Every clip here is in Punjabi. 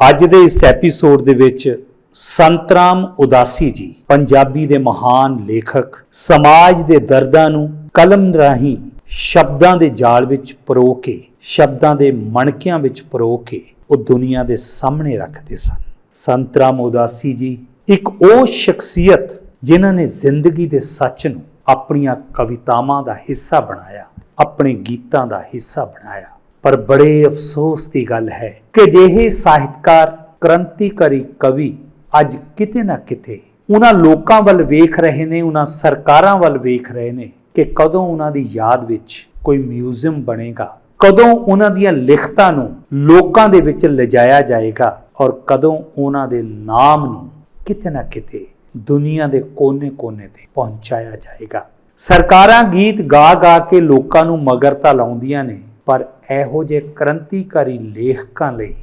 ਅੱਜ ਦੇ ਇਸ ਐਪੀਸੋਡ ਦੇ ਵਿੱਚ ਸੰਤਰਾਮ ਉਦਾਸੀ ਜੀ, ਪੰਜਾਬੀ ਦੇ ਮਹਾਨ ਲੇਖਕ, ਸਮਾਜ ਦੇ ਦਰਦਾਂ ਨੂੰ ਕਲਮ ਰਾਹੀਂ ਸ਼ਬਦਾਂ ਦੇ ਜਾਲ ਵਿੱਚ ਪਰੋ ਕੇ, ਸ਼ਬਦਾਂ ਦੇ ਮਣਕਿਆਂ ਵਿੱਚ ਪਰੋ ਕੇ ਉਹ ਦੁਨੀਆ ਦੇ ਸਾਹਮਣੇ ਰੱਖਦੇ ਸਨ। ਸੰਤਰਾਮ ਉਦਾਸੀ ਜੀ ਇੱਕ ਉਹ ਸ਼ਖਸੀਅਤ ਜਿਨ੍ਹਾਂ ਨੇ ਜ਼ਿੰਦਗੀ ਦੇ ਸੱਚ ਨੂੰ ਆਪਣੀਆਂ ਕਵਿਤਾਵਾਂ ਦਾ ਹਿੱਸਾ ਬਣਾਇਆ, ਆਪਣੇ ਗੀਤਾਂ ਦਾ ਹਿੱਸਾ ਬਣਾਇਆ। ਪਰ ਬੜੇ ਅਫਸੋਸ ਦੀ ਗੱਲ ਹੈ ਕਿ ਜਿਹੇ ਸਾਹਿਤਕਾਰ, ਕ੍ਰਾਂਤੀਕਾਰੀ ਕਵੀ ਅੱਜ ਕਿਤੇ ਨਾ ਕਿਤੇ ਉਹਨਾਂ ਲੋਕਾਂ ਵੱਲ ਵੇਖ ਰਹੇ ਨੇ, ਉਹਨਾਂ ਸਰਕਾਰਾਂ ਵੱਲ ਵੇਖ ਰਹੇ ਨੇ ਕਿ ਕਦੋਂ ਉਹਨਾਂ ਦੀ ਯਾਦ ਵਿੱਚ ਕੋਈ ਮਿਊਜ਼ੀਅਮ ਬਣੇਗਾ, ਕਦੋਂ ਉਹਨਾਂ ਦੀਆਂ ਲਿਖਤਾਂ ਨੂੰ ਲੋਕਾਂ ਦੇ ਵਿੱਚ ਲਿਜਾਇਆ ਜਾਏਗਾ ਔਰ ਕਦੋਂ ਉਹਨਾਂ ਦੇ ਨਾਮ ਨੂੰ ਕਿਤੇ ਨਾ ਕਿਤੇ ਦੁਨੀਆ ਦੇ ਕੋਨੇ-ਕੋਨੇ ਤੇ ਪਹੁੰਚਾਇਆ ਜਾਏਗਾ। ਸਰਕਾਰਾਂ ਗੀਤ ਗਾ ਗਾ ਕੇ ਲੋਕਾਂ ਨੂੰ ਮਗਰਤਾ ਲਾਉਂਦੀਆਂ ਨੇ ਪਰ ਇਹੋ ਜਿਹੇ ਕ੍ਰਾਂਤੀਕਾਰੀ ਲੇਖਕਾਂ ਲਈ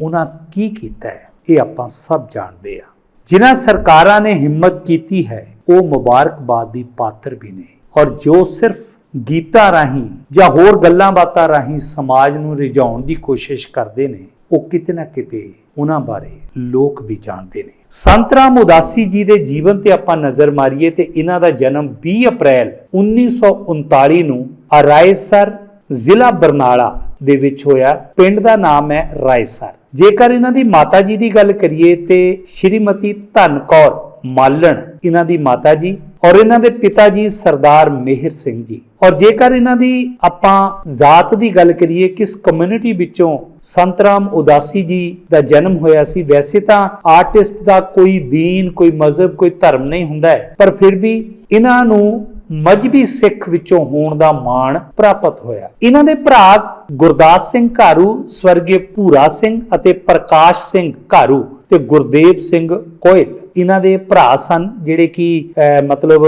ਉਹਨਾਂ ਕੀ ਕੀਤਾ ਹੈ? ਇਹ ਆਪਾਂ ਸਭ ਜਾਣਦੇ ਆ ਜਿਨ੍ਹਾਂ ਸਰਕਾਰਾਂ ਨੇ ਹਿੰਮਤ ਕੀਤੀ ਹੈ, ਉਹ ਮੁਬਾਰਕਬਾਦ ਦੀ ਪਾਤਰ ਵੀ ਨੇ। ਔਰ ਜੋ ਸਿਰਫ ਗੀਤਾਂ ਰਾਹੀਂ ਜਾਂ ਹੋਰ ਗੱਲਾਂ ਬਾਤਾਂ ਰਾਹੀਂ ਸਮਾਜ ਨੂੰ ਰਿਝਾਉਣ ਦੀ ਕੋਸ਼ਿਸ਼ ਕਰਦੇ ਨੇ, ਉਹ ਕਿਤੇ ਨਾ ਕਿਤੇ ਉਹਨਾਂ ਬਾਰੇ ਲੋਕ ਵੀ ਜਾਣਦੇ ਨੇ। ਸੰਤ ਰਾਮ ਉਦਾਸੀ ਜੀ ਦੇ ਜੀਵਨ ਤੇ ਆਪਾਂ ਨਜ਼ਰ ਮਾਰੀਏ ਤੇ ਇਹਨਾਂ ਦਾ ਜਨਮ 20 ਅਪ੍ਰੈਲ 1939 ਨੂੰ ਅਰਾਇਸਰ ਜ਼ਿਲ੍ਹਾ ਬਰਨਾਲਾ ਦੇ ਵਿੱਚ ਹੋਇਆ। ਪਿੰਡ ਦਾ ਨਾਮ ਹੈ ਰਾਏਸਰ। ਜੇਕਰ ਇਹਨਾਂ ਦੀ ਮਾਤਾ ਜੀ ਦੀ ਗੱਲ ਕਰੀਏ ਤੇ ਸ਼੍ਰੀਮਤੀ ਧਨ ਕੌਰ ਮਾਲਣ ਇਹਨਾਂ ਦੀ ਮਾਤਾ ਜੀ ਔਰ ਇਹਨਾਂ ਦੇ ਪਿਤਾ ਜੀ ਸਰਦਾਰ ਮਿਹਰ ਸਿੰਘ ਜੀ। ਔਰ ਜੇਕਰ ਇਹਨਾਂ ਦੀ ਆਪਾਂ ਜ਼ਾਤ ਦੀ ਗੱਲ ਕਰੀਏ, ਕਿਸ ਕਮਿਊਨਿਟੀ ਵਿੱਚੋਂ ਸੰਤਰਾਮ ਉਦਾਸੀ ਜੀ ਦਾ ਜਨਮ ਹੋਇਆ ਸੀ, ਵੈਸੇ ਤਾਂ ਆਰਟਿਸਟ ਦਾ ਕੋਈ ਦੀਨ, ਕੋਈ ਮਜ਼ਹਬ, ਕੋਈ ਧਰਮ ਨਹੀਂ ਹੁੰਦਾ ਹੈ। ਪਰ ਫਿਰ ਵੀ ਇਹਨਾਂ ਨੂੰ ਮਜਬੀ ਸਿੱਖ ਵਿੱਚੋਂ ਹੋਣ ਦਾ ਮਾਣ ਪ੍ਰਾਪਤ ਹੋਇਆ। ਇਹਨਾਂ ਦੇ ਭਰਾ ਗੁਰਦਾਸ ਸਿੰਘ ਘਾਰੂ ਸਵਰਗੀ ਭੂਰਾ ਸਿੰਘ ਅਤੇ ਪ੍ਰਕਾਸ਼ ਸਿੰਘ ਘਾਰੂ ਤੇ ਗੁਰਦੇਵ ਸਿੰਘ ਕੋਇਲ। ਇਹਨਾਂ ਦੇ ਭਰਾ ਸਨ ਜਿਹੜੇ ਕਿ ਅਹ, ਮਤਲਬ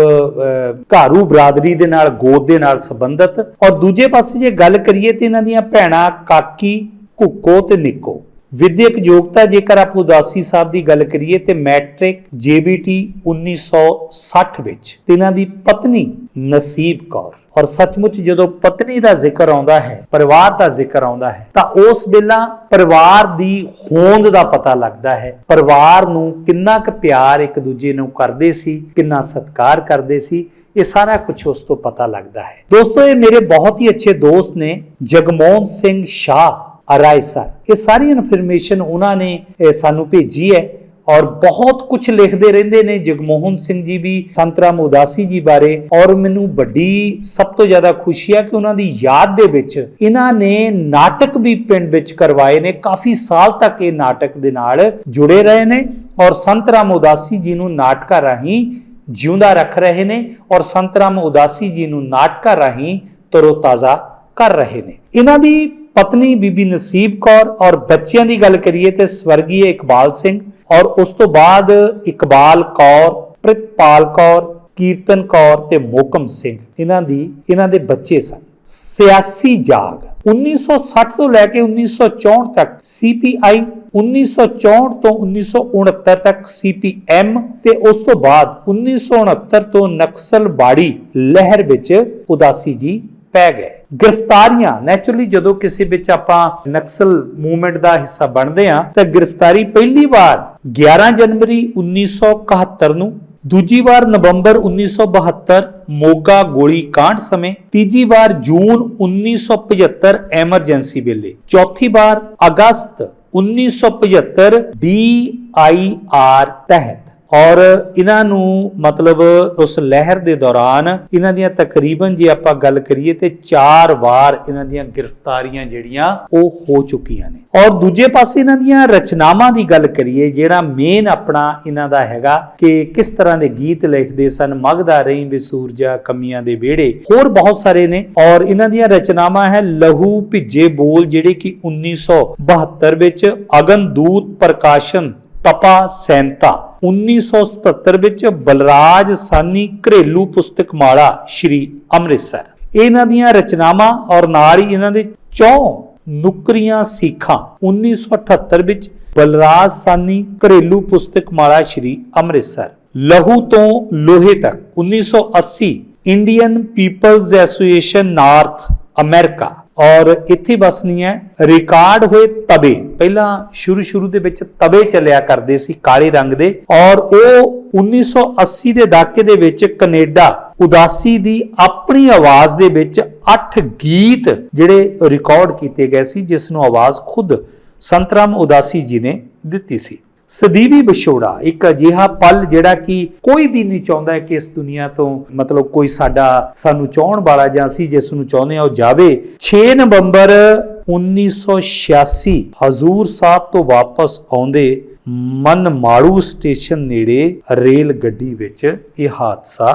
ਘਾਰੂ ਬਰਾਦਰੀ ਦੇ ਨਾਲ ਗੋਦ ਦੇ ਨਾਲ ਸੰਬੰਧਿਤ। ਔਰ ਦੂਜੇ ਪਾਸੇ ਜੇ ਗੱਲ ਕਰੀਏ ਤੇ ਇਹਨਾਂ ਦੀਆਂ ਭੈਣਾਂ ਕਾਕੀ ਕੁੱਕੋ ਤੇ ਨਿੱਕੋ। ਵਿਦਿਅਕ ਯੋਗਤਾ, ਜੇਕਰ ਆਪ ਉਦਾਸੀ ਸਾਹਿਬ ਦੀ ਗੱਲ ਕਰੀਏ ਤੇ ਮੈਟ੍ਰਿਕ ਜੀਬੀਟੀ 1960 ਵਿੱਚ ਤੇ ਇਹਨਾਂ ਦੀ ਪਤਨੀ ਨਸੀਬ ਕੌਰ। ਔਰ ਸੱਚਮੁੱਚ ਜਦੋਂ ਪਤਨੀ ਦਾ ਜ਼ਿਕਰ ਆਉਂਦਾ ਹੈ, ਪਰਿਵਾਰ ਦਾ ਜ਼ਿਕਰ ਆਉਂਦਾ ਹੈ, ਤਾਂ ਉਸ ਵੇਲਾ ਪਰਿਵਾਰ ਦੀ ਹੋਂਦ ਦਾ ਪਤਾ ਲੱਗਦਾ ਹੈ। ਪਰਿਵਾਰ ਨੂੰ ਕਿੰਨਾ ਕੁ ਪਿਆਰ ਇੱਕ ਦੂਜੇ ਨੂੰ ਕਰਦੇ ਸੀ, ਕਿੰਨਾ ਸਤਿਕਾਰ ਕਰਦੇ ਸੀ, ਇਹ ਸਾਰਾ ਕੁਝ ਉਸ ਤੋਂ ਪਤਾ ਲੱਗਦਾ ਹੈ। ਦੋਸਤੋ, ਇਹ ਮੇਰੇ ਬਹੁਤ ਹੀ ਅੱਛੇ ਦੋਸਤ ਨੇ ਜਗਮੋਹਨ ਸਿੰਘ ਸ਼ਾਹ। ਅਰਾਇਸਰ ਇਹ ਸਾਰੀ ਇਨਫੋਰਮੇਸ਼ਨ ਉਹਨਾਂ ਨੇ ਸਾਨੂੰ ਭੇਜੀ ਹੈ ਔਰ ਬਹੁਤ ਕੁਝ ਲਿਖਦੇ ਰਹਿੰਦੇ ਨੇ। ਜਗਮੋਹਨ ਸਿੰਘ ਜੀ ਵੀ ਸੰਤਰਾਮ ਉਦਾਸੀ ਜੀ ਬਾਰੇ। ਔਰ ਮੈਨੂੰ ਵੱਡੀ, ਸਭ ਤੋਂ ਜ਼ਿਆਦਾ ਖੁਸ਼ੀ ਹੈ ਕਿ ਉਹਨਾਂ ਦੀ ਯਾਦ ਦੇ ਵਿੱਚ ਇਹਨਾਂ ਨੇ ਨਾਟਕ ਵੀ ਪਿੰਡ ਵਿੱਚ ਕਰਵਾਏ ਨੇ। ਕਾਫੀ ਸਾਲ ਤੱਕ ਇਹ ਨਾਟਕ ਦੇ ਨਾਲ ਜੁੜੇ ਰਹੇ ਨੇ ਔਰ ਸੰਤਰਾਮ ਉਦਾਸੀ ਜੀ ਨੂੰ ਨਾਟਕਾਂ ਰਾਹੀਂ ਜਿਉਂਦਾ ਰੱਖ ਰਹੇ ਨੇ ਔਰ ਸੰਤਰਾਮ ਉਦਾਸੀ ਜੀ ਨੂੰ ਨਾਟਕਾਂ ਰਾਹੀਂ ਤਰੋਤਾਜ਼ਾ ਕਰ ਰਹੇ ਨੇ। ਇਹਨਾਂ ਦੀ ਪਤਨੀ ਬੀਬੀ ਨਸੀਬ ਕੌਰ ਔਰ ਬੱਚਿਆਂ ਦੀ ਗੱਲ ਕਰੀਏ ਤੇ ਸਵਰਗੀ ਇਕਬਾਲ ਸਿੰਘ ਔਰ ਉਸ ਤੋਂ ਬਾਅਦ ਇਕਬਾਲ ਕੌਰ, ਪ੍ਰਿਤਪਾਲ ਕੌਰ, ਕੀਰਤਨ ਕੌਰ ਤੇ ਮੋਕਮ ਸਿੰਘ। ਇਹਨਾਂ ਦੀ, ਇਹਨਾਂ ਦੇ ਬੱਚੇ ਸਨ। ਸਿਆਸੀ ਜਾਗ। 1960 ਤੋਂ ਲੈ ਕੇ 1964 ਤੱਕ ਸੀਪੀਆਈ 1964 ਤੋਂ 1969 ਤੱਕ ਸੀਪੀਐਮ ਤੇ ਉਸ ਤੋਂ ਬਾਅਦ 1969 ਤੋਂ ਨਕਸਲਬਾੜੀ ਲਹਿਰ ਵਿੱਚ ਉਦਾਸੀ ਜੀ ਪੈ ਗਏ। ਗ੍ਰਿਫਤਾਰੀਆਂ ਨੈਚੁਰਲੀ ਜਦੋਂ ਕਿਸੇ ਵਿੱਚ ਆਪਾਂ ਨਕਸਲ ਮੂਵਮੈਂਟ ਦਾ ਹਿੱਸਾ ਬਣਦੇ ਆ ਤਾਂ ਗ੍ਰਿਫਤਾਰੀ ਪਹਿਲੀ ਵਾਰ 11 ਜਨਵਰੀ 1971 ਨੂੰ, ਦੂਜੀ ਵਾਰ ਨਵੰਬਰ 1972 ਮੋਗਾ ਗੋਲੀ ਕਾਂਡ ਸਮੇਂ, ਤੀਜੀ ਵਾਰ ਜੂਨ 1975 ਐਮਰਜੈਂਸੀ ਵੇਲੇ, ਚੌਥੀ ਵਾਰ ਅਗਸਤ 1975 ਡੀਆਈਆਰ ਤਹਿਤ। ਔਰ ਇਹਨਾਂ ਨੂੰ ਮਤਲਬ ਉਸ ਲਹਿਰ ਦੇ ਦੌਰਾਨ ਇਹਨਾਂ ਦੀਆਂ ਤਕਰੀਬਨ ਜੇ ਆਪਾਂ ਗੱਲ ਕਰੀਏ ਤੇ 4 ਵਾਰ ਇਹਨਾਂ ਦੀਆਂ ਗ੍ਰਿਫਤਾਰੀਆਂ ਜਿਹੜੀਆਂ ਉਹ ਹੋ ਚੁੱਕੀਆਂ ਨੇ। ਔਰ ਦੂਜੇ ਪਾਸੇ ਇਹਨਾਂ ਦੀਆਂ ਰਚਨਾਵਾਂ ਦੀ ਗੱਲ ਕਰੀਏ, ਜਿਹੜਾ ਮੇਨ ਆਪਣਾ ਇਹਨਾਂ ਦਾ ਹੈਗਾ ਕਿ ਕਿਸ ਤਰ੍ਹਾਂ ਦੇ ਗੀਤ ਲਿਖਦੇ ਸਨ ਮਗਦਾ ਰਹੀ ਵੀ ਸੂਰਜਾ ਕਮੀਆਂ ਦੇ ਵਿਹੜੇ, ਹੋਰ ਬਹੁਤ ਸਾਰੇ ਨੇ। ਔਰ ਇਹਨਾਂ ਦੀਆਂ ਰਚਨਾਵਾਂ ਹੈ ਲਹੂ ਭਿੱਜੇ ਬੋਲ, ਜਿਹੜੇ ਕਿ 1972 ਵਿੱਚ ਅਗਨਦੂਤ ਪ੍ਰਕਾਸ਼ਨ ਤਪਾ ਸੈਨਤਾ 1977 ਵਿੱਚ ਬਲਰਾਜ ਸਾਨੀ ਘਰੇਲੂ ਪੁਸਤਕ ਮਾਲਾ ਸ਼੍ਰੀ ਅੰਮ੍ਰਿਤਸਰ। ਇਹਨਾਂ ਦੀਆਂ ਰਚਨਾਵਾਂ ਔਰ ਨਾਲ ਹੀ ਇਹਨਾਂ ਦੇ ਚੌ ਨੁਕਰੀਆਂ ਸਿੱਖਾਂ। 1978 ਵਿੱਚ ਬਲਰਾਜ ਸਾਨੀ ਘਰੇਲੂ ਪੁਸਤਕ ਮਾਲਾ ਸ਼੍ਰੀ ਅੰਮ੍ਰਿਤਸਰ। ਲਹੂ ਤੋਂ ਲੋਹੇ ਤੱਕ। 1980 Indian People's Association North America. ਔਰ ਇੱਥੇ ਬਸ ਨਹੀਂ ਹੈ ਰਿਕਾਰਡ ਹੋਏ ਤਬੇ ਪਹਿਲਾਂ ਸ਼ੁਰੂ ਸ਼ੁਰੂ ਦੇ ਵਿੱਚ ਤਬੇ ਚੱਲਿਆ ਕਰਦੇ ਸੀ ਕਾਲੇ ਰੰਗ ਦੇ। ਔਰ ਉਹ 1980 ਦੇ ਦਹਾਕੇ ਦੇ ਵਿੱਚ ਕੈਨੇਡਾ ਉਦਾਸੀ ਦੀ ਆਪਣੀ ਆਵਾਜ਼ ਦੇ ਵਿੱਚ 8 ਗੀਤ ਜਿਹੜੇ ਰਿਕਾਰਡ ਕੀਤੇ ਗਏ ਸੀ, ਜਿਸ ਨੂੰ ਆਵਾਜ਼ ਖੁਦ ਸੰਤਰਾਮ ਉਦਾਸੀ ਜੀ ਨੇ ਦਿੱਤੀ ਸੀ। ਸਦੀਵੀ ਵਿਛੋੜਾ, ਇੱਕ ਅਜਿਹਾ ਪਲ ਜਿਹੜਾ ਕਿ ਕੋਈ ਵੀ ਨਹੀਂ ਚਾਹੁੰਦਾ ਕਿ ਇਸ ਦੁਨੀਆ ਤੋਂ ਮਤਲਬ ਕੋਈ ਸਾਡਾ, ਸਾਨੂੰ ਚਾਹਣ ਵਾਲਾ ਜਾਂ ਅਸੀਂ ਜਿਸ ਨੂੰ ਚਾਹੁੰਦੇ ਹਾਂ ਉਹ ਜਾਵੇ। 6 ਨਵੰਬਰ 1986 ਹਜ਼ੂਰ ਸਾਹਿਬ ਤੋਂ ਵਾਪਸ ਆਉਂਦੇ ਮਨ ਮਾੜੂ ਸਟੇਸ਼ਨ ਨੇੜੇ ਰੇਲ ਗੱਡੀ ਵਿੱਚ ਇਹ ਹਾਦਸਾ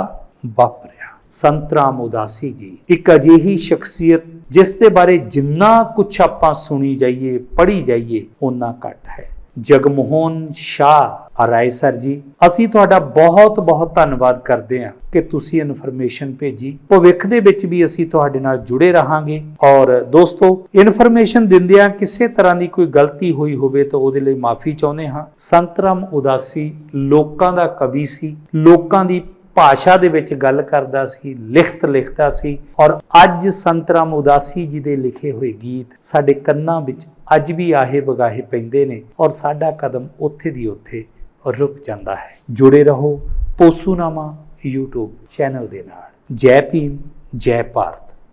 ਵਾਪਰਿਆ। ਸੰਤ ਰਾਮ ਉਦਾਸੀ ਜੀ, ਇੱਕ ਅਜਿਹੀ ਸ਼ਖਸੀਅਤ ਜਿਸ ਦੇ ਬਾਰੇ ਜਿੰਨਾ ਕੁਝ ਆਪਾਂ ਸੁਣੀ ਜਾਈਏ, ਪੜ੍ਹੀ ਜਾਈਏ ਉਨਾ ਘੱਟ ਹੈ। ਜਗਮੋਹਨ ਸ਼ਾਹ। ਰਾਏ ਸਰ ਜੀ, ਅਸੀਂ ਤੁਹਾਡਾ ਬਹੁਤ ਬਹੁਤ ਧੰਨਵਾਦ ਕਰਦੇ ਹਾਂ ਕਿ ਤੁਸੀਂ ਇਨਫੋਰਮੇਸ਼ਨ ਭੇਜੀ। ਭਵਿੱਖ ਦੇ ਵਿੱਚ ਵੀ ਅਸੀਂ ਤੁਹਾਡੇ ਨਾਲ ਜੁੜੇ ਰਹਾਂਗੇ। ਔਰ ਦੋਸਤੋ, ਇਨਫੋਰਮੇਸ਼ਨ ਦਿੰਦਿਆਂ ਕਿਸੇ ਤਰ੍ਹਾਂ ਦੀ ਕੋਈ ਗਲਤੀ ਹੋਈ ਹੋਵੇ ਤਾਂ ਉਹਦੇ ਲਈ ਮਾਫੀ ਚਾਹੁੰਦੇ ਹਾਂ। ਸੰਤਰਾਮ ਉਦਾਸੀ ਲੋਕਾਂ ਦਾ ਕਵੀ ਸੀ। ਲੋਕਾਂ ਦੀ ਭਾਸ਼ਾ ਦੇ ਵਿੱਚ ਗੱਲ ਕਰਦਾ ਸੀ, ਲਿਖਤ ਲਿਖਦਾ ਸੀ ਔਰ ਅੱਜ ਸੰਤ ਰਾਮ ਉਦਾਸੀ ਜੀ ਦੇ ਲਿਖੇ ਹੋਏ ਗੀਤ ਸਾਡੇ ਕੰਨਾਂ ਵਿੱਚ ਅੱਜ ਵੀ ਆਹੇ ਬਗਾਹੇ ਪੈਂਦੇ ਨੇ ਔਰ ਸਾਡਾ ਕਦਮ ਉੱਥੇ ਦੀ ਉੱਥੇ ਰੁਕ ਜਾਂਦਾ ਹੈ। ਜੁੜੇ ਰਹੋ ਪੋਸੂਨਾਮਾ YouTube ਚੈਨਲ ਦੇ ਨਾਲ। ਜੈ ਭੀਮ, ਜੈ ਭਾਰਤ।